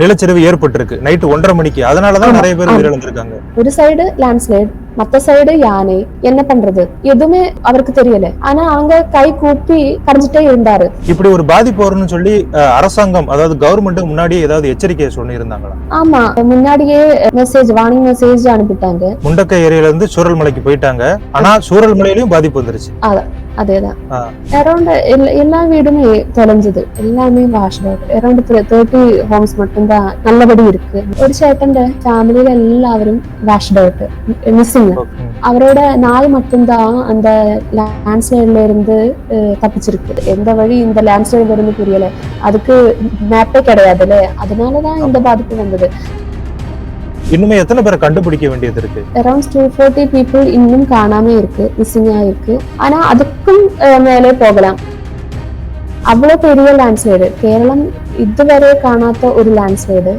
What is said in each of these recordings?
நிலச்சரிவு ஏற்பட்டிருக்கு. நைட்டு ஒன்றரை மணிக்கு. அதனாலதான் ஆமா, நிறைய பேர். உயிரிழந்திருக்காங்க ஒரு சைடு லேண்ட்ஸ்லைட் மத்த சைடு யானை என்ன பண்றது? எதுவுமே அவருக்கு தெரியல. ஆனா அவங்க கை கூப்பி கரைஞ்சிட்டே இருந்தாரு. இப்படி ஒரு பாதிப்பு வரும்னு சொல்லி அரசாங்கம் அதாவது கவர்மெண்ட்டுக்கு முன்னாடியே ஏதாவது எச்சரிக்கையை சொல்லி இருந்தாங்களா ஆமா. முன்னாடியே மெசேஜ் வார்னிங் மெசேஜ் அனுப்பிட்டாங்க. முண்டக்கை ஏரியில இருந்து சூரல்மலைக்கு போயிட்டாங்க. ஆனா சூரல்மலையிலயும் பாதிப்பு வந்துருச்சு. அதேதான் ஆ. அரௌண்ட் எல்லா வீடுமே தொலைஞ்சது எல்லாமே washed out around thirty homes மட்டும்தான் நல்லபடி இருக்கு ഒരു ചേട്ടന്റെ ഫാമിലിയിലെ എല്ലാവരും വാഷ്ഡ് ഔട്ട് மிஸ்ஸிங் ம். அவரோட நாய் மட்டும்தான் அந்த லேண்ட்ஸ்லைட்ல இருந்து அஹ், தப்பிச்சிருக்கு எந்த வழி இந்த லேண்ட்ஸ்லைட் வரும்னு புரியல அதுக்கு மேப்பே கிடையாதுல்ல அதனாலதான் இந்த பாதிப்பு வந்தது இன்னுமே எத்தனை பேரை கண்டுபிடிக்க வேண்டியது இருக்கு அரௌண்ட் டூ ஃபோர்ட்டி பீப்புள் இன்னும் காணாம இருக்கு மிஸ்ஸிங் ஆயிருக்கு ஆனா அதுக்கும் அஹ், மேலே போகலாம் அவ்வளவு பெரிய லேண்ட்ஸ்லைடு കേരളം ഇതുവരെ കാണാത്ത ഒരു ലാൻഡ്സ്ലൈഡ്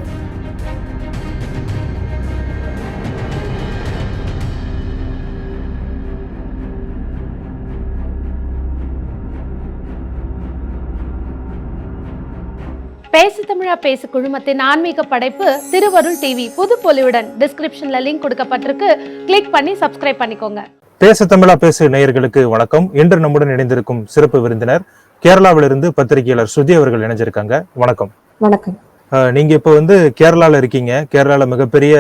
பேசு தமிழா பேசு குழுமத்தின் ஆன்மீக படைப்பு திருவருள் டிவி புது பொலிவுடன் டிஸ்கிரிப்ஷன்ல லிங்க் கொடுக்கப்பட்டிருக்கு. கிளிக் பண்ணி சப்ஸ்கிரைப் பண்ணிக்கோங்க. பேச தமிழா பேசு நேயர்களுக்கு வணக்கம். இன்று நம்முடன் இணைந்திருக்கும் சிறப்பு விருந்தினர் கேரளாவிலிருந்து பத்திரிகையாளர் ஸ்ருதி அவர்கள் இணைஞ்சிருக்காங்க. வணக்கம். வணக்கம். நீங்க இப்ப வந்து கேரளால இருக்கீங்க கேரளால மிகப்பெரிய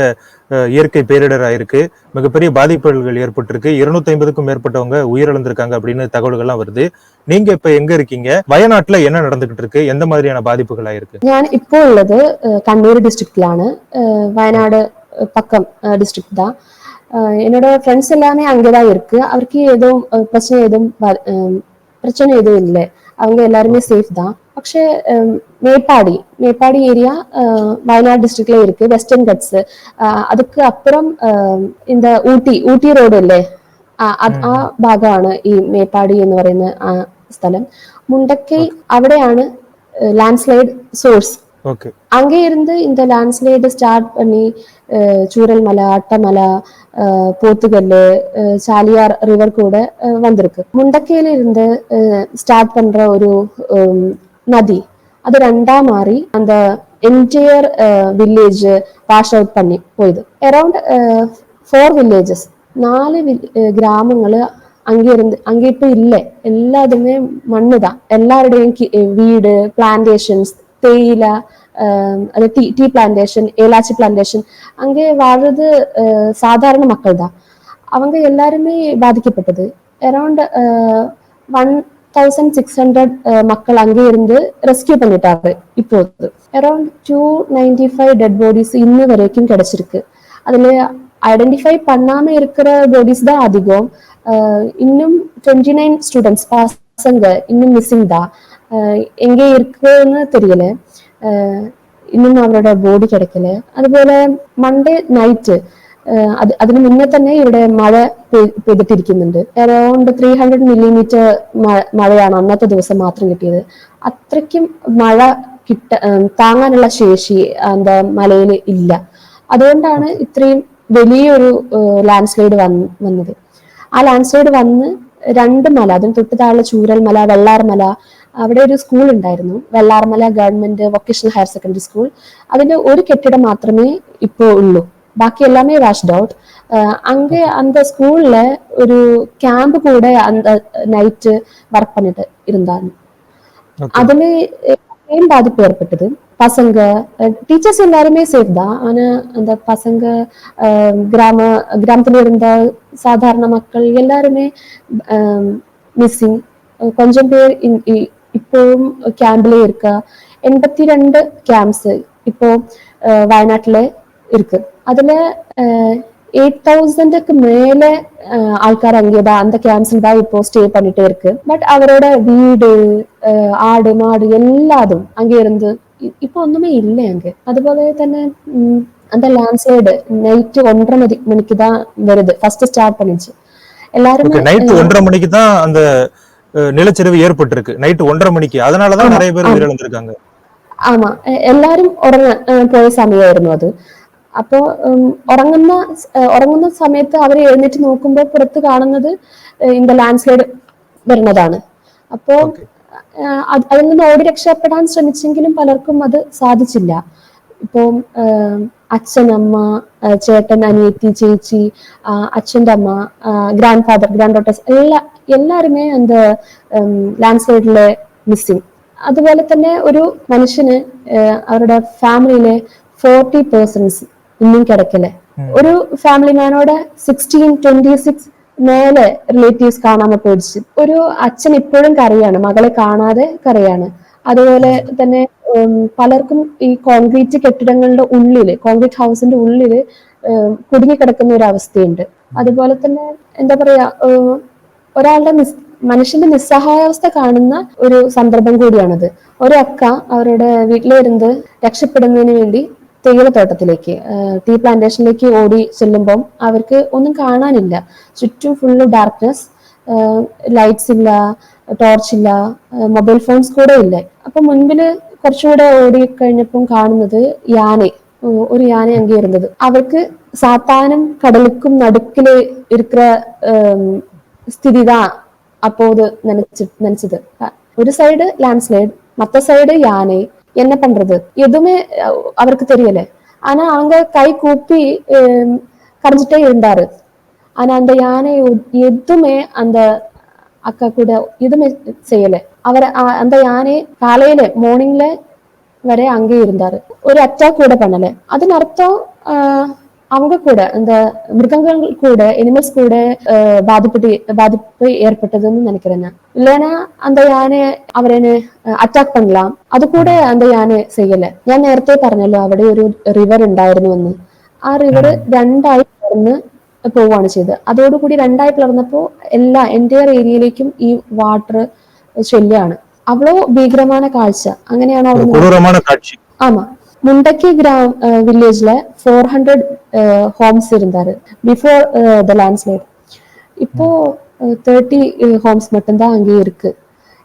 அஹ், இயற்கை பேரிடர் ஆயிருக்கு மிகப்பெரிய பாதிப்புகள் ஏற்பட்டிருக்கு இருநூத்தி ஐம்பதுக்கும் மேற்பட்டவங்க உயிரிழந்திருக்காங்க அப்படின்னு தகவல்கள்லாம் வருது நீங்க இப்ப எங்க இருக்கீங்க வயநாட்டுல என்ன நடந்துகிட்டு இருக்கு எந்த மாதிரியான பாதிப்புகள் ஆயிருக்கு ഞാൻ ഇപ്പോൾ ഉള്ളത് ഏഹ്, കണ്ണൂർ ഡിസ്ട്രിക്റ്റിലാണ് ഏഹ്, വയനാട് ഏഹ്, பக்கம் டிஸ்ட்ரிக்ட் தான் அஹ், என்னோட ஃப்ரெண்ட்ஸ் எல்லாமே அங்கேதான் இருக்கு அவருக்கு எதுவும் அஹ், பிரச்சனை எதுவும் வ- அஹ், பிரச்சனை எதுவும் இல்லை அவங்க எல்லாருமே சேஃப் தான் പക്ഷേ அஹ், மேப்பாடி மேப்பாடி ஏரியா வயநாடு டிஸ்ட்ரிக்ட்ல இருக்கு வெஸ்டர்ன் கட்ஸ் அதுக்கு அப்புறம் அஹ், இந்த ഊട്ടി ഊട്ടി റോഡ് അല്ലേ ആ അത് ആ ഭാഗമാണ് ഈ മേപ്പാടി എന്ന് പറയുന്ന ആ സ്ഥലം മുണ്ടക്കൈ അവിടെയാണ് ലാൻഡ് സ്ലൈഡ് സോഴ്സ് ஓகே அங்கே இருந்து இந்த லேண்ட்ஸ்லைடு ஸ்டார்ட் பண்ணி அஹ், சூரல்மலை அட்டமலை அஹ், போத்துக்கல்லு அஹ், சாலியார் ரிவர் கூட அஹ், வந்திருக்கு முண்டக்கையில இருந்து ஸ்டார்ட் பண்ற ஒரு உம், நதி அது ரெண்டா மாறி அந்த என்டையர் வில்லேஜ் வாஷ் அவுட் பண்ணி போயிது அரௌண்ட் ஃபோர் வில்லேஜஸ் നാല് വി- ഏഹ് ഗ്രാമങ്ങള് அங்கே இருந்து அங்கே இப்போ இல்லை எல்லாத்துமே மண்ணு தான் அந்த ஆஹ் டீ டீ பிளான்டேஷன் ஏலாச்சி பிளான்டேஷன் அங்கே வாழ்றது சாதாரண மக்கள் தான் அவங்க எல்லாருமே பாதிக்கப்பட்டது around one thousand six hundred மக்கள் அங்கே இருந்து ரெஸ்கியூ பண்ணிட்டாங்க இப்போது around two ninety five dead bodies இன்ன வரைக்கும் கிடைச்சிருக்கு அதுல ஐடென்டிஃபை பண்ணாம இருக்கிற பாடிஸ் தான் அதிகம் இன்னும் டுவெண்ட்டி நைன் ஸ்டூடெண்ட்ஸ் பசங்க இன்னும் மிஸ்ஸிங் தான் எங்கே இருக்குன்னு தெரியல ഇന്നും അവരുടെ ബോഡി കിടക്കൽ. അതുപോലെ മൺഡേ നൈറ്റ് അത് മുന്നേ തന്നെ ഇവിടെ മഴ പെയ്തിട്ടിരിക്കുന്നുണ്ട്. അറൌണ്ട് ത്രീ ഹൺഡ്രഡ് മില്ലിമീറ്റർ മഴയാണ് അന്നത്തെ ദിവസം മാത്രം കിട്ടിയത്. അത്രയ്ക്കും മഴ കിട്ട താങ്ങാനുള്ള ശേഷി എന്താ മലയിൽ ഇല്ല. അതുകൊണ്ടാണ് ഇത്രയും വലിയൊരു ലാൻഡ് സ്ലൈഡ് വന്നത്. ആ ലാൻഡ് സ്ലൈഡ് വന്ന് രണ്ട് മല അതിന് തൊട്ട് താഴെ ചൂരൽ മല വെള്ളാർമല അവിടെ ഒരു സ്കൂൾ ഉണ്ടായിരുന്നു Vellarmala government vocational higher secondary school അതിന്റെ ഒരു കെട്ടിടം മാത്രമേ இப்போ ഉള്ളൂ ബാക്കി எல்லாமே வாஷ்ட் அவுட் அங்கே அந்த ஸ்கூல்ல ஒரு கேம்ப் கூட அந்த நைட்டு ஒர்க் பண்ணிட்டு இருந்தாங்க ஓகே அதுல ஏன் பாதிப்பு ஏற்பட்டது பசங்க டீச்சர்ஸ் எல்லாருமே சேஃப் தான் ஆனா அந்த பசங்க அஹ், கிராம கிராமத்துல இருந்த சாதாரண மக்கள் எல்லாருமே மிஸ்ஸிங் கொஞ்சம் பேர் ഇപ്പോഴും ക്യാമ്പിലേ ഇരിക്കുക എൺപത്തി ക്യാമ്പ്സ് ഇപ്പോൾ വയനാട്ടിലെ ഇരിക്ക് അതിൽ எயிட் தௌசண்டுக்கு மேல ஆள்கார் அங்கேதான் அந்த கேம்ப்ஸ்ல தான் இப்போ ஸ்டே பண்ணிட்டே இருக்கு பட் அவரோட வீடு ஆடு மாடு எல்லாതും ഇപ്പൊ ഒന്നുമേ ഇല്ല അങ്ങ് അതുപോലെ തന്നെ ഉം ലാൻഡ് സൈഡ് നൈറ്റ് ഒന്നര മണി മണിക്ക് தான் വരുത് ഫസ്റ്റ് സ്റ്റാർട്ട് പണിച്ച് എല്ലാരും ഒന്നര മണിക്ക് தான் நிலச்சரிவு ஏற்பட்டிருக்கு நைட்டு ஒன்றரை மணிக்கு அதனாலதான் ஆமா, நிறைய பேர் ஆமா. உயிரிழந்திருக்காங்க ആമാ എ- എല്ലാരും ഉറങ്ങ ഏഹ് പോയ സമയമായിരുന്നു അത് അപ്പോ ഉം, ഉറങ്ങുന്ന സ്- ഏഹ് ഉറങ്ങുന്ന സമയത്ത് അവർ എഴുന്നേറ്റ് നോക്കുമ്പോൾ പുറത്ത് കാണുന്നത് ഏഹ് இந்த ലാൻഡ് സ്ലൈഡ് വരുന്നതാണ് അപ്പോ ഓക്കെ ഏഹ് അത് അതിൽ നിന്ന് ഓടി രക്ഷപ്പെടാൻ ശ്രമിച്ചെങ്കിലും പലർക്കും അത് സാധിച്ചില്ല ഇപ്പോൾ അച്ഛനമ്മ ചേട്ടൻ അനിയത്തി ചേച്ചി അച്ഛന്റെ അമ്മ ഗ്രാൻഡ് ഫാദർ ഗ്രാൻഡ് ഡോട്ടേഴ്സ് എല്ലാ എല്ലാവരുമേ എന്ത് ലാൻഡ് സൈഡിലെ മിസ്സിങ് അതുപോലെ തന്നെ ഒരു മനുഷ്യന് അവരുടെ ഫാമിലിയിലെ ഫോർട്ടി പേഴ്സൺസ് ഇന്നും കിടക്കില്ല. ഒരു ഫാമിലി മാനോട് സിക്സ്റ്റീൻ ട്വന്റി സിക്സ് മേലെ റിലേറ്റീവ്സ് കാണാമെ പേടിച്ച് ഒരു അച്ഛൻ ഇപ്പോഴും കറിയാണ് മകളെ കാണാതെ കറിയാണ് അതുപോലെ തന്നെ പലർക്കും ഈ കോൺക്രീറ്റ് കെട്ടിടങ്ങളുടെ ഉള്ളിൽ കോൺക്രീറ്റ് ഹൗസിന്റെ ഉള്ളിൽ ഉം, കുടുങ്ങിക്കിടക്കുന്ന ഒരു അവസ്ഥയുണ്ട്. അതുപോലെ തന്നെ എന്താ പറയാ ഒരാളുടെ മനുഷ്യന്റെ നിസ്സഹായാവസ്ഥ കാണുന്ന ഒരു സന്ദർഭം കൂടിയാണത്. ഒരു അവരുടെ വീട്ടിലിരുന്ന് രക്ഷപ്പെടുന്നതിന് വേണ്ടി തേയിലത്തോട്ടത്തിലേക്ക് ടീ പ്ലാന്റേഷനിലേക്ക് ഓടി ചെല്ലുമ്പം അവർക്ക് ഒന്നും കാണാനില്ല. ചുറ്റും ഫുള്ള് ഡാർക്ക്നെസ് ലൈറ്റ്സ് ഇല്ല ടോർച്ച് ഇല്ല മൊബൈൽ ഫോൺസ് കൂടെ ഇല്ല. അപ്പൊ മുൻപിൽ കുറച്ചുകൂടെ ഓടി കഴിഞ്ഞപ്പം കാണുന്നത് യാനെ ஒரு யானை அங்கே இருந்தது அவருக்கு சாத்தானும் கடலுக்கும் நடுக்கிலே இருக்கிற ஸ்திதி தான் அப்போது நினைச்சு நினைச்சது ஒரு சைடு லேண்ட்ஸ்லைடு மற்ற சைடு யானை என்ன பண்றது எதுவுமே அவருக்கு தெரியல ஆனா அவங்க கை கூப்பி கரைஞ்சிட்டே இருந்தாரு ஆனா அந்த யானை எதுவுமே அந்த அக்கா கூட எதுவுமே செய்யலை അവർ എന്താ ഞാൻ കാലയിൽ മോർണിംഗിൽ വരെ அங்கே இருந்தார் ഒരു അറ്റാക്ക് കൂടെ பண்ணல അതിനർത്ഥം அவங்க കൂടെ എന്താ മൃഗങ്ങൾ കൂടെ എനിമൽസ് കൂടെ பாதிப்பட்டு ബാധിപ്പ് ഏർപ്പെട്ടതെന്ന് நினைக்கிறேன் ഇല്ലേന എന്താ ഞാൻ അവരെ അറ്റാക്ക് പണലാം അത് കൂടെ അന്ത യാനെ ചെയ്യല. ഞാൻ നേരത്തെ പറഞ്ഞല്ലോ അവിടെ ഒരു റിവർ ഉണ്ടായിരുന്നു എന്ന് ആ റിവർ രണ്ടായി പിളർന്ന് പോവുകയാണ് ചെയ്തത്. അതോടുകൂടി രണ്ടായി പിളർന്നപ്പോ എല്ലാ എന്റെ ഏരിയയിലേക്കും ഈ വാട്ടർ ചൊല്ലാണ് അവളോ ഭീകരമാണ് കാഴ്ച. അങ്ങനെയാണ് അവൾ ആമാ. முண்டக்கி கிராம் வில்லேஜ்ல ஃபோர் ஹண்ட்ரட் ஹோம்ஸ் இருந்தாரு பிஃபோர் த லேண்ட்ஸ்லைட் இப்போ தேர்ட்டி ஹோம்ஸ் மட்டும்தான் அங்கேயே இருக்கு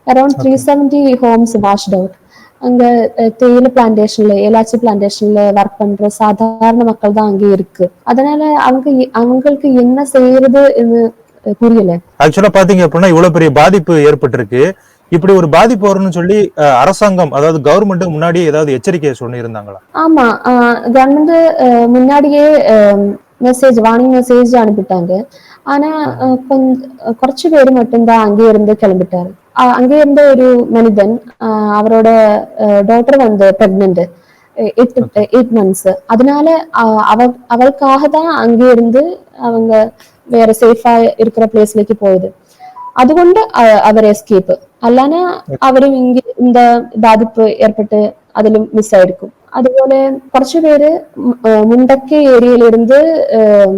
around three seventy homes washed out அங்க தேயிலை பிளான்டேஷன்ல ஏலாச்சி பிளான்டேஷன்ல ஒர்க் பண்ற சாதாரண மக்கள் தான் அங்கே இருக்கு அதனால அவங்க அவங்களுக்கு என்ன செய்யறது புரியல. ஆக்சுவலா பாத்தீங்க அப்படின்னா இவ்வளவு பெரிய பாதிப்பு ஏற்பட்டிருக்கு. இப்படி ஒரு பாதிப்பு வரும்னு சொல்லி அரசாங்கம் அதாவது கவர்மெண்ட் முன்னாடியே ஏதாவது எச்சரிக்கை சொல்லி இருந்தாங்களா ஆமா கவர்மெண்ட் முன்னாடியே மெசேஜ் வார்னிங் மெசேஜ் அனுப்பிட்டாங்க. ஆனா கொஞ்சம் குறைச்சு பேர் மட்டும்தான் அங்கே இருந்து கிளம்பிட்டாரு. அங்கே இருந்த ஒரு மனிதன் அவரோட டாக்டர் வந்து பிரெக்னென்ட் எயிட் எயிட் மந்த்ஸ் அதனால அவ அவளுக்காக தான் அங்கே இருந்து அவங்க வேற சேஃபா இருக்கிற பிளேஸ்லேக்கு போகுது അതുകൊണ്ട് അ- അവർ എസ്കേപ്പ് അല്ലാതെ അവരും ഇങ്ങ இந்த ബാധിപ്പ് ഏർപ്പെട്ട് അതിലും മിസ്സായിരിക്കും അതുപോലെ കുറച്ചു പേര് മ്- ഏഹ് മുണ്ടക്കൈ ഏരിയയിലിരുന്ന് ഏഹ്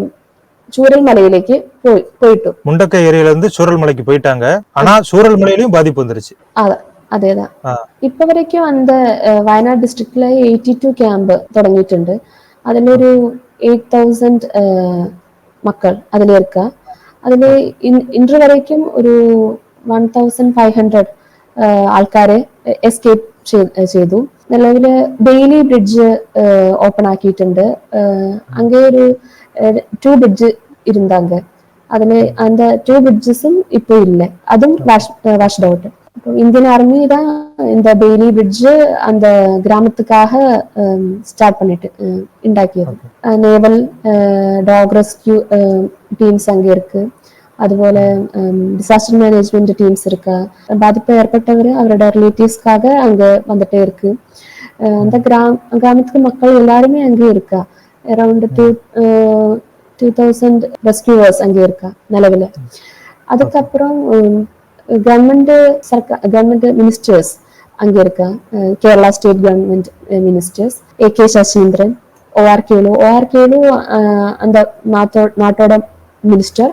ചൂരൽ മലയിലേക്ക് പോയി പോയിട്ടു முண்டக்கை ஏரியில இருந்து சூரல் மலைக்கு போயிட்டாங்க ஆனா சூரல் மலையிலயும் பாதிப்பு வந்துருச்சு അതെ അതേതാ ആ. ഇപ്പൊ വരയ്ക്കും അന്ത ഏഹ് വയനാട് ഡിസ്ട്രിക്റ്റിലെ എയ്റ്റി ടു ക്യാമ്പ് തുടങ്ങിയിട്ടുണ്ട് അതിലൊരു എയ്റ്റ് തൗസൻഡ് മക്കൾ അതിലേർക്ക് അതിൽ ഇന്റർ വരേക്കും ഒരു വൺ തൗസൻഡ് ഫൈവ് ഹൺഡ്രഡ് ആൾക്കാരെ എസ്കേപ്പ് ചെയ്തു. നിലവിൽ ഡെയിലി ബ്രിഡ്ജ് ഓപ്പൺ ആക്കിയിട്ടുണ്ട്. അങ്ങേ ഒരു ടു ബ്രിഡ്ജ് ഇരുന്നാങ്ക അതിന് അതിന്റെ ടു ബ്രിഡ്ജസും ഇപ്പൊ ഇല്ല. അതും wash wash out. Indian army தான் இந்த பெய்லி பிரிட்ஜ் அந்த கிராமத்துக்காக ஸ்டார்ட் பண்ணிட்டு அஹ், ഉണ്ടാക്കിയത് நேவல் டாக் ரெஸ்கியூ டீம்ஸ் அங்கே இருக்கு അതുപോലെ டிசாஸ்டர் மேனேஜ்மெண்ட் டீம்ஸ் இருக்கு பாதிப்பு ஏற்பட்டவர் அவரோட ரிலேட்டிவ்ஸ்க்காக அங்க வந்துட்டே இருக்கு அஹ் அந்த கிராம கிராமத்துக்கு மக்கள் எல்லாருமே அங்கே இருக்கா around two two thousand rescuers அங்கே ഗവൺമെന്റ് സർക്കാർ government ministers അംഗീകരിക്ക Kerala state government ministers A K Saseendran O R Kelu O R Kelu എന്താ നാട്ടോടം minister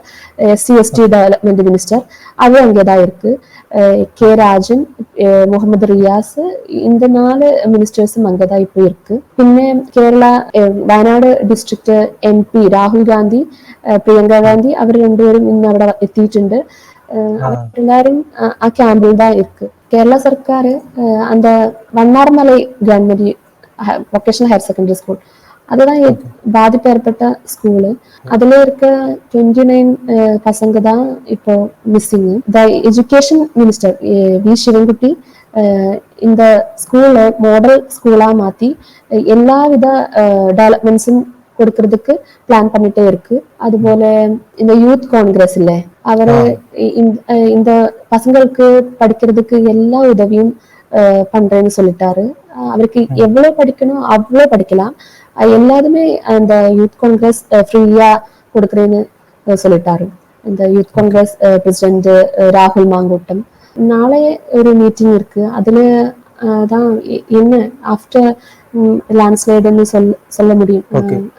C S T development minister അവ അംഗേതായിരിക്കു കെ രാജൻ മുഹമ്മദ് റിയാസ് ഇന്ത്യ നാല് മിനിസ്റ്റേഴ്സും അംഗതായി ഇപ്പൊ ഇരിക്കു പിന്നെ Kerala Wayanad district M P Rahul Gandhi Priyanka Gandhi അവർ രണ്ടുപേരും ഇന്ന് അവിടെ എത്തിയിട്ടുണ്ട്. എല്ലാരും ആ- ആ ക്യാമ്പിൽ தான் இருக்கு கேரளா சர்க்கார் அந்த வண்ணார்மலை government vocational higher secondary school அதுதான் எ- பாதிப்பு ஏற்பட்ட ஸ்கூலு அதுல இருக்க டுவெண்ட்டி நைன் பசங்க தான் இப்போ missing the education minister V Sivankutty அஹ் இந்த ஸ்கூலை மாடல் ஸ்கூலா மாத்தி அஹ் எல்லாவித டெவலப்மெண்ட்ஸும் கொடுக்கறதுக்கு பிளான் பண்ணிட்டே இருக்கு. அதுபோல இந்த யூத் காங்கிரஸ் இல்ல அவரு இந்த- பசங்களுக்கு படிக்கிறதுக்கு எல்லா உதவியும் பண்றேன்னு சொல்லிட்டாரு. அவருக்கு எவ்வளவு படிக்கணும் அவ்வளவு படிக்கலாம். எல்லாருமே அந்த யூத் காங்கிரஸ் ஃப்ரீயா கொடுக்குறேன்னு சொல்லிட்டாரு. இந்த யூத் காங்கிரஸ் பிரசிடென்ட் ராகுல் மாங்கூட்டம். நாளை ஒரு மீட்டிங் இருக்கு. அதுல தான் என்ன ஆஃப்டர் லேண்ட்ஸ்லைடுன்னு சொல்ல சொல்ல முடியும்.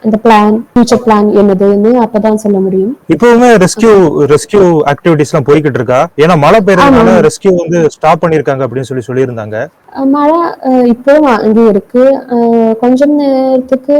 அந்த பிளான் ஃபியூச்சர் பிளான் என்னதுன்னு அப்பதான் சொல்ல முடியும். இப்பவுமே ரெஸ்கியூ ரெஸ்கியூ ஆக்டிவிட்டிஸ் எல்லாம் போய்கிட்டு இருக்கா? ஏன்னா மழை பெய்யறதுனால ரெஸ்கியூ வந்து ஸ்டாப் பண்ணிருக்காங்க அப்படின்னு சொல்லி சொல்லியிருந்தாங்க. மழை அஹ் இப்போவும் அங்கே இருக்கு அஹ் கொஞ்சம் நேரத்துக்கு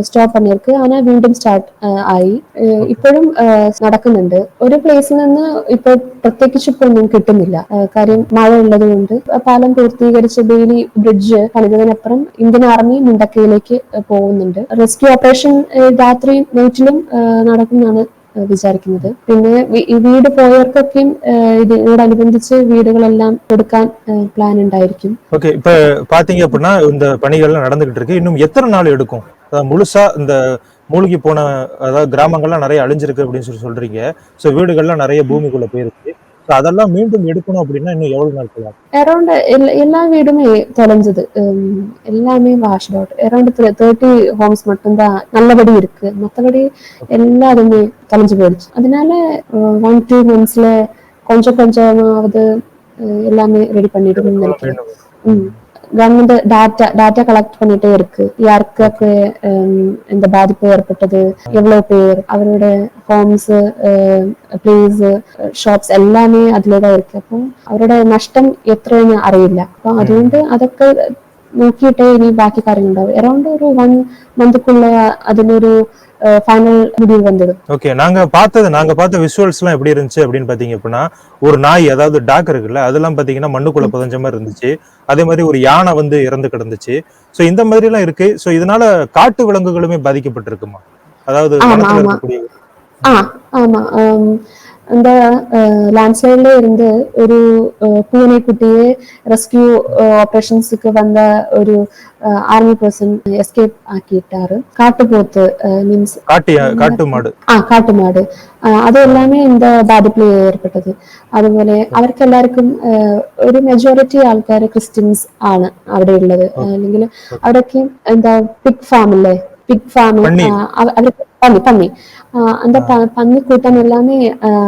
ஸ்டாப் பண்ணிருக்கு ஆனா വീണ്ടും സ്റ്റാർട്ട് ആയി അഹ് ഇപ്പോഴും അഹ് നടക്കുന്നുണ്ട് ഒരു പ്ലേസിൽ നിന്ന് ഇപ്പൊ പ്രത്യേകിച്ച് ഇപ്പൊ ഒന്നും കിട്ടുന്നില്ല അഹ് കാര്യം മഴ ഉള്ളത് കൊണ്ട് പാലം പൂർത്തീകരിച്ച് ബെയിലി ബ്രിഡ്ജ് പണിതതിനപ്പുറം ഇന്ത്യൻ ആർമി മുണ്ടക്കയിലേക്ക് അഹ് പോകുന്നുണ്ട് റെസ്ക്യൂ ഓപ്പറേഷൻ രാത്രിയും നൈറ്റിലും അഹ് നടക്കുമെന്നാണ് അഹ് വിചാരിക്കുന്നത് പിന്നെ വി- ഈ വീട് പോയവർക്കൊക്കെയും അഹ് ഇതിനോടനുബന്ധിച്ച് വീടുകളെല്ലാം കൊടുക്കാൻ പ്ലാൻ ഉണ്ടായിരിക്കും ஓகே இப்ப பாத்தீங்க அப்படின்னா இந்த பணிகள்லாம் நடந்துகிட்டு இருக்கு இன்னும் எத்தனை நாள் எடுக்கும் அதாவது முழுசா இந்த மூழ்கி போன அதாவது கிராமங்கள்லாம் நிறைய அழிஞ்சிருக்கு அப்படின்னு சொல்லி சொல்றீங்க சோ வீடுகள்லாம் நிறைய பூமிக்குள்ள போயிருக்கு சோ அதெல்லாம் மீண்டும் எடுக்கணும் அப்படின்னா இன்னும் எவ்வளவு நாட்கள் ஆகும் அரௌண்ட் எல்லா வீடுமே தொலைஞ்சது. எல்லாமே washed out around thirty homes மட்டும்தான் நல்லபடி இருக்கு. மற்றபடி எல்லாருமே தொலைஞ்சு போயிடுச்சு. அதனால ஒன் டூ மந்த்ஸ்ல கொஞ்சம் கொஞ்சமாவது எல்லாமே ரெடி பண்ணிடுவோம்னு நினைக்கிறேன். கவர்மெண்ட் டாட்டா டாட்டா கலெக்ட் பண்ணிட்டே இருக்கு யாருக்காக்கு ஹம், இந்த பாதிப்பு ஏற்பட்டது எவ்வளவு பேர் அவரோட ஹோம்ஸ் பிளேஸ் ഷോപ്സ് എല്ലാമേ അതിലേതാ ഇരിക്കും അപ്പം അവരുടെ നഷ്ടം എത്രയെന്ന് അറിയില്ല അപ്പൊ അതുകൊണ്ട് അതൊക്കെ നോക്കിയിട്ടേ ഇനി ബാക്കി കാര്യങ്ങളുണ്ടാവും അറൗണ്ട് ഒരു വൺ മന്ത്ക്കുള്ള അതിനൊരു ഫൈനൽ முடிவு வந்தது ஓகே நாங்க பார்த்தது நாங்க பார்த்த விஷுவல்ஸ் எல்லாம் எப்படி இருந்துச்சு அப்படின்னு பாத்தீங்க அப்படின்னா ஒரு நாய் அதாவது டாக் இருக்குல்ல அதெல்லாம் பாத்தீங்கன்னா மண்ணுக்குள்ள புதஞ்ச மாதிரி இருந்துச்சு அதே மாதிரி ஒரு யானை வந்து இறந்து கிடந்துச்சு சோ இந்த மாதிரி எல்லாம் இருக்கு சோ இதனால காட்டு விலங்குகளுமே பாதிக்கப்பட்டிருக்குமா அதாவது ஆமா, வனத்துல ஆமா. இருக்கக்கூடிய ஆ ஆமா ஆம், அந்த லேண்ட்ஸ்லைட்ல இருந்து ஒரு அஹ், பூனைக்குட்டியை ரெஸ்கியூ ஆபரேஷன்ஸுக்கு வந்த ஒரு ஆர்மி பர்சன் எஸ்கேப் ஆக்கிட்டாரு காட்டுப்போத்து மீன்ஸ் காட்டு காட்டு மாடு ആ കാട്ടുമാട് ആ, അത് എല്ലാമേ இந்த ബാധിപ്പിൽ ഏർപ്പെട്ടത് അതുപോലെ അവർക്ക് എല്ലാവർക്കും ആ, ഒരു മെജോറിറ്റി ആൾക്കാർ ക്രിസ്ത്യൻസ് ആണ് അവിടെ ഉള്ളത് അല്ലെങ്കിൽ അവിടേക്ക് എന്താ പിഗ് ഫാം അല്ലേ പിഗ് ഫാം പന്നി. അവർക്ക് പന്നി പന്നി ആ, அந்த பന്നി കൂട്ടം எல்லாமே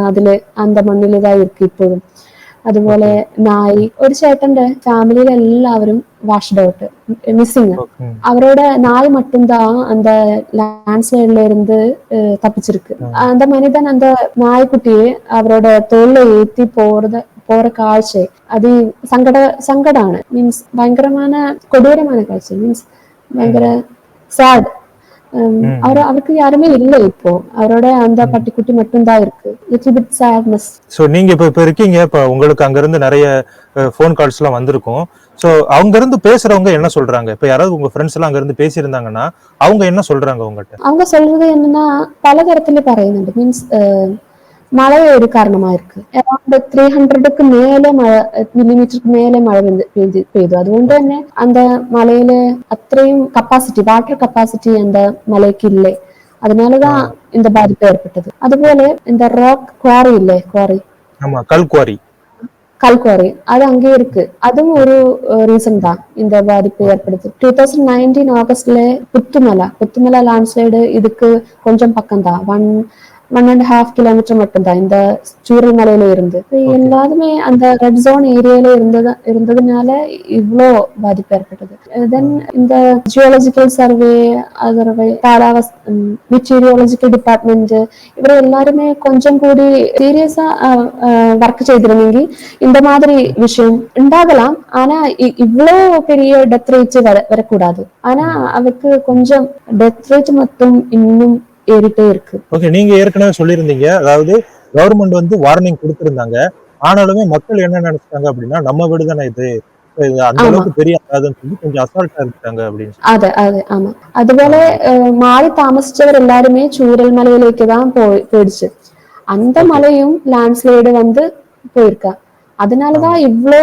അതില് அந்த മണ്ണിലിതായി ഇരിക്കും ഇപ്പോഴും അതുപോലെ നായി ഒരു ചേട്ടന്റെ ഫാമിലിയിൽ എല്ലാവരും വാഷ്ഡ് ഔട്ട് மிஸ்ஸிங் அவரோட நாய் மட்டும்தான் அந்த லேண்ட்ஸ்லைட்ல இருந்து தப்பிச்சிருக்கு அந்த மனிதன் அந்த நாய்க்குட்டியை அவரோட தோல்ல ஏத்தி போறது போற காட்சி அது சங்கட சங்கடான மீன்ஸ் பயங்கரமான கொடூரமான காட்சி மீன்ஸ் பயங்கர சேட் அவர் அவருக்கு யாருமே இல்லை இப்போ அவரோட அந்த பட்டிக்குட்டி மட்டும்தான் இருக்கு லிட்டில் பிட் சேட்னஸ் சோ நீங்க இப்ப இப்ப இருக்கீங்க இப்ப உங்களுக்கு அங்க இருந்து நிறைய ஃபோன் கால்ஸ் எல்லாம் வந்திருக்கும் சோ அவங்க இருந்து பேசுறவங்க என்ன சொல்றாங்க இப்ப யாராவது உங்க ஃப்ரெண்ட்ஸ் எல்லாம் அங்க இருந்து பேசியிருந்தாங்கன்னா அவங்க என்ன சொல்றாங்க உங்ககிட்ட அவங்க சொல்றது என்னன்னா பலதரத்துல പറയുന്നുണ്ട് மழை ஒரு காரணமா இருக்கு அரௌண்ட் த்ரீ ഹൺഡ്രഡ്ക്ക് മേലെ മഴ മില്ലിമീറ്റർക്ക് മേലെ മഴ പെയ്ത് പെയ്തു അതുകൊണ്ട് തന്നെ അന്ത മലയില് അത്രയും കപ്പാസിറ്റി വാട്ടർ കപ്പാസിറ്റി എന്താ മലയ്ക്ക് ഇല്ലേ അതിനാലതാ എന്താ ബാധിപ്പ് ഏർപ്പെട്ടത് അതുപോലെ എന്താ റോക്ക് ക്വാറി ഇല്ലേ ക്വാറി கல்குவாரி கல்குவாரி அது அங்கே இருக்கு அதுவும் ஒரு ரீசன் தான் இந்த பாதிப்பு ஏற்படுது டூ தௌசண்ட் நைன்டீன் ஆகஸ்ட்ல புத்துமலை புத்துமலை லேண்ட்ஸ்லைடு இதுக்கு கொஞ்சம் பக்கம் தான் one one and half kilometre மட்டும்தான். இந்த சூரல் மலையில இருந்து எல்லாருமே அந்த ரெட் ஜோன் ஏரியால இருந்தது இருந்ததுனால இவ்வளோ பாதிப்பு ஏற்பட்டது. தென் இந்த ஜியாலஜிக்கல் சர்வே அதர்வை காலாவஸ்த മെറ്റീരിയോളജിക്കൽ ഡിപ്പാർട്ട്മെന്റ് ഇവർ എല്ലാരുമേ കൊഞ്ചം കൂടി സീരിയസ് വർക്ക് ചെയ്തിരുന്നെങ്കിൽ இந்த மாதிரி விஷயம் ഉണ്ടാகலாம் ஆனா இவ்வளோ பெரிய டெத் ரேட் வர வரக்கூடாது. ஆனா அவருக்கு கொஞ்சம் டெத் ரேட் மொத்தம் இன்னும் ஏறிட்டே இருக்கு. ஓகே நீங்க ஏற்கனவே சொல்லியிருந்தீங்க. அதாவது கவர்மெண்ட் வந்து வார்னிங் கொடுத்திருந்தாங்க. ஆனாலுமே மக்கள் என்ன நினைச்சாங்க அப்படின்னா நம்ம வீடு தானே இது. அந்த அளவுக்கு பெரிய அதாதுன்னு கொஞ்சம் அசால்ட்டா இருக்காங்க அப்படின்னு അതെ അതെ ആമാ അതുപോലെ മാറി താമസിച്ചവർ എല്ലാരുമേ ചൂരൽ മലയിലേക്ക് தான் போயிடுச்சு. அந்த மலையும் லேண்ட்ஸ்லைடு வந்து போயிருக்கா. அதனாலதான் இவ்ளோ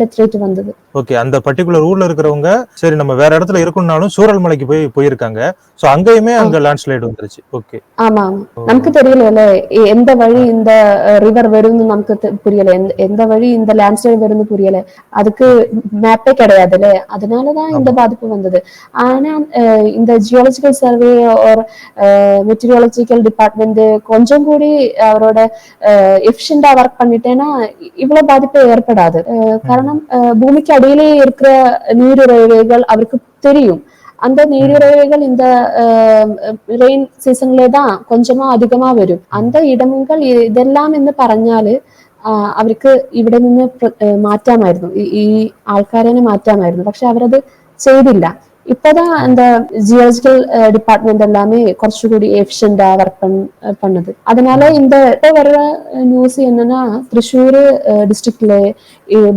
டெத் ரேட் வந்தது. ஓகே அந்த பர்டிகுலர் ஊர்ல இருக்கிறவங்க சரி நம்ம வேற இடத்துல இருக்கணும்னாலும் சூரல்மலைக்கு போய் போயிருக்காங்க. சோ அங்கேயுமே அங்க லேண்ட்ஸ்லைடு வந்துருச்சு. ஓகே ஆமா நமக்கு தெரியல எந்த வழி இந்த ரிவர் வரும்னு நமக்கு புரியல. எந்த வழி இந்த லேண்ட்ஸ்லைட் வரும்னு புரியல. அதுக்கு மேப்பே கிடையாதுல்ல அதனாலதான் இந்த பாதிப்பு வந்தது. ஆனா இந்த ஜியாலஜிக்கல் சர்வே ஒரு மெட்டீரியாலஜிக்கல் டிபார்ட்மெண்ட் கொஞ்சம் கூடி அவரோட எஃபிஷியண்டா ஒர்க் பண்ணிட்டேன்னா இ- இவ்வளவு பாதிப்பு ஏற்படாது அஹ், காரணம் அஹ், பூமிக்கு அடியிலே இருக்கிற நீரிழிவுகள் அவருக்கு தெரியும் அந்த நீரிழிவுகள் இந்த ரெயின் സീസണിലെ தான் கொஞ்சமா அதிகமா വരും அந்த ഇടങ്ങൾ ഇതെല്ലാം എന്ന് പറഞ്ഞാല് ആ, അവർക്ക് ഇവിടെ നിന്ന് പ്ര- ഏ, മാറ്റാമായിരുന്നു ഈ- ഈ ആൾക്കാരെ മാറ്റാമായിരുന്നു പക്ഷെ അവരത് ചെയ്തില്ല இப்போதான் அந்த ஜியாலஜிக்கல் டிபார்ட்மெண்ட் uh, எல்லாமே குறைச்சுக்கூடி எஃபிஷியண்டா ஒர்க் பண் uh, பண்ணுது. அதனால இந்த இப்போ வர்ற uh, நியூஸ் என்னன்னா திருச்சூர் டிஸ்ட்ரிக்ட்ல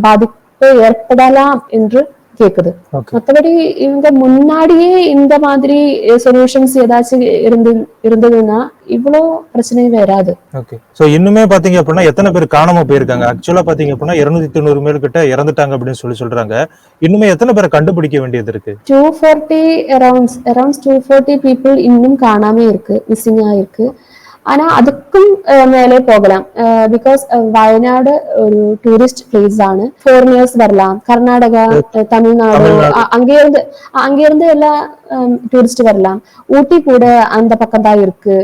பாதிப்பு ஏற்படலாம் என்று கேக்குது. மத்தபடி இவங்க முன்னாடியே இந்த மாதிரி சொல்யூஷன்ஸ் ஏதாச்சும் இருந்து இருந்ததுன்னா இவ்வளோ பிரச்சனையும் வராது. ஓகே சோ இன்னுமே பாத்தீங்க அப்படின்னா எத்தனை பேர் காணாம போயிருக்காங்க? ஆக்சுவலா பாத்தீங்க அப்படின்னா இருநூத்தி தொண்ணூறு மேல் கிட்ட இறந்துட்டாங்க அப்படின்னு சொல்லி சொல்றாங்க. இன்னுமே எத்தனை பேரை கண்டுபிடிக்க வேண்டியது இருக்கு? Two forty around around two forty people இன்னும் காணாம இருக்கு மிஸ்ஸிங் ஆயிருக்கு ஆனா அதுக்கும் அஹ், மேலே போகலாம் பிகாஸ் வயநாடு ஒரு டூரிஸ்ட் பிளேஸ் ആണ് ഫോറിനേഴ്സ് வரலாம் கர்நாடகா அஹ், தமிழ்நாடு தமிழ்நாடு. அ- அங்கே இருந்து அ- அங்கே இருந்து எல்லாம் டூரிஸ்ட் வரலாம் ஊட்டி கூட அந்த பக்கம் தான் இருக்கு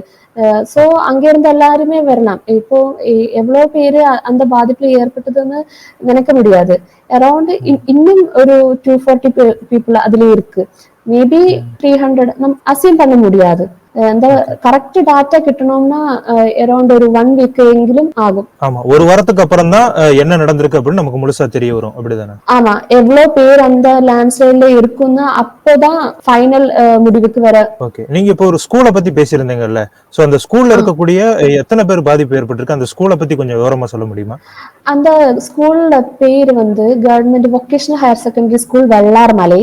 சோ அங்க இருந்து எல்லாருமே வரலாம் இப்போ எ- எவ்வளவு பேரு அ- அந்த பாதிப்புல ஏற்பட்டதுன்னு நினைக்க முடியாது அரௌண்ட் இன்னும் ஒரு டூ ஃபார்ட்டி பீப்புள் அதுல இருக்கு மேபி த்ரீ ஹண்ட்ரட் நம் அசீம் பண்ண முடியாது அந்த கரெக்ட் டாட்டா கிட்டணும்னா அரௌண்ட் ஒரு ஒன் வீக் எங்கிலும் ஆகும் ஆமா ஒரு வாரத்துக்கு அப்புறம் தான் என்ன நடந்திருக்கு அப்படின்னு நமக்கு முழுசா தெரிய வரும் அப்படிதானே ஆமா எவ்வளவு பேர் அந்த லேண்ட்ஸ்லைட்ல இருக்குன்னா அப்போதான் ஃபைனல் முடிவுக்கு வர ஓகே நீங்க இப்போ ஒரு ஸ்கூலை பத்தி பேசியிருந்தீங்கல்ல சோ அந்த ஸ்கூல்ல இருக்கக்கூடிய எத்தனை பேர் பாதிப்பு ஏற்பட்டிருக்கு அந்த ஸ்கூலை பத்தி கொஞ்சம் விவரமா சொல்ல முடியுமா அந்த ஸ்கூலோட பேர் வந்து government vocational higher secondary school Vellarmala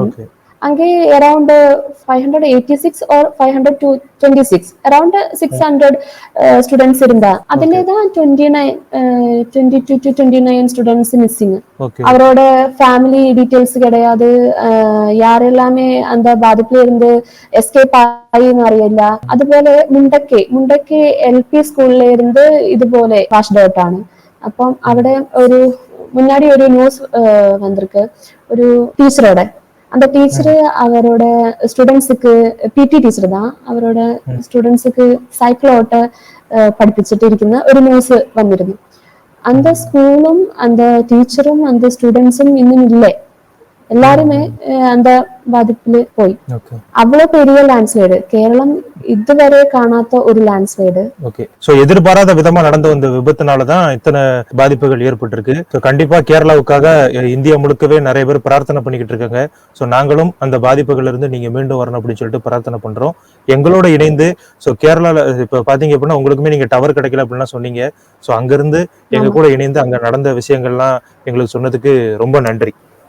okay ಅಂಗೆ around five hundred eighty six or five hundred two twenty six around six students இருந்தா അതിലേതാ twenty nine twenty two two twenty nine students missing അവരോட family details കിടയാതെ യാരെല്ലാമേ എന്താ ബാധിപ്പിലിരുന്ന് escape ആയിന്ന് അറിയില്ല. അതുപോലെ മുണ്ടക്കെ മുണ്ടക്കെ L P സ്കൂളിലിരുന്ന് ഇതുപോലെ ക്ലാഷ് ഔട്ട് ആണ്. അപ്പം അവിടെ ഒരു മുന്നാടി ഒരു ന്യൂസ് വന്നിരിക്ക്. ഒരു ടീച്ചറോടെ அந்த டீச்சர் அவரோட ஸ்டூடெண்ட்ஸுக்கு பிடி டீச்சர் தான் அவரோட ஸ்டூடெண்ட்ஸுக்கு சைக்கிள் ஓட்ட அஹ், പഠിപ്പിച്ചിട്ട് ഇരിക്കുന്ന ഒരു ന്യൂസ് വന്നിരുന്നു அந்த ஸ்கூலும் அந்த டீச்சரும் அந்த ஸ்டூடெண்ட்ஸும் இன்னும் எல்லாருமே பாதிப்புல போய் ஓகே அவ்வளவு பெரிய லேண்ட்ஸ்லைடு கேரளம் இதுவரை காணாத ஒரு லேண்ட்ஸ்லைடு ஓகே சோ எதிர்பாராத விதமா நடந்த வந்த விபத்துனால தான் இத்தனை பாதிப்புகள் ஏற்பட்டிருக்கு ஸோ கண்டிப்பா கேரளாவுக்காக இந்தியா முழுக்கவே நிறைய பேர் பிரார்த்தனை பண்ணிக்கிட்டு இருக்காங்க ஸோ நாங்களும் அந்த பாதிப்புகள்ல இருந்து நீங்க மீண்டும் வரணும் அப்படின்னு சொல்லிட்டு பிரார்த்தனை பண்றோம் எங்களோட இணைந்து ஸோ கேரளால இப்ப பாத்தீங்க அப்படின்னா உங்களுக்குமே நீங்க டவர் கிடைக்கல அப்படின்லாம் சொன்னீங்க ஸோ அங்கிருந்து எங்க. கூட இணைந்து அங்க நடந்த விஷயங்கள்லாம் எங்களுக்கு சொன்னதுக்கு ரொம்ப நன்றி.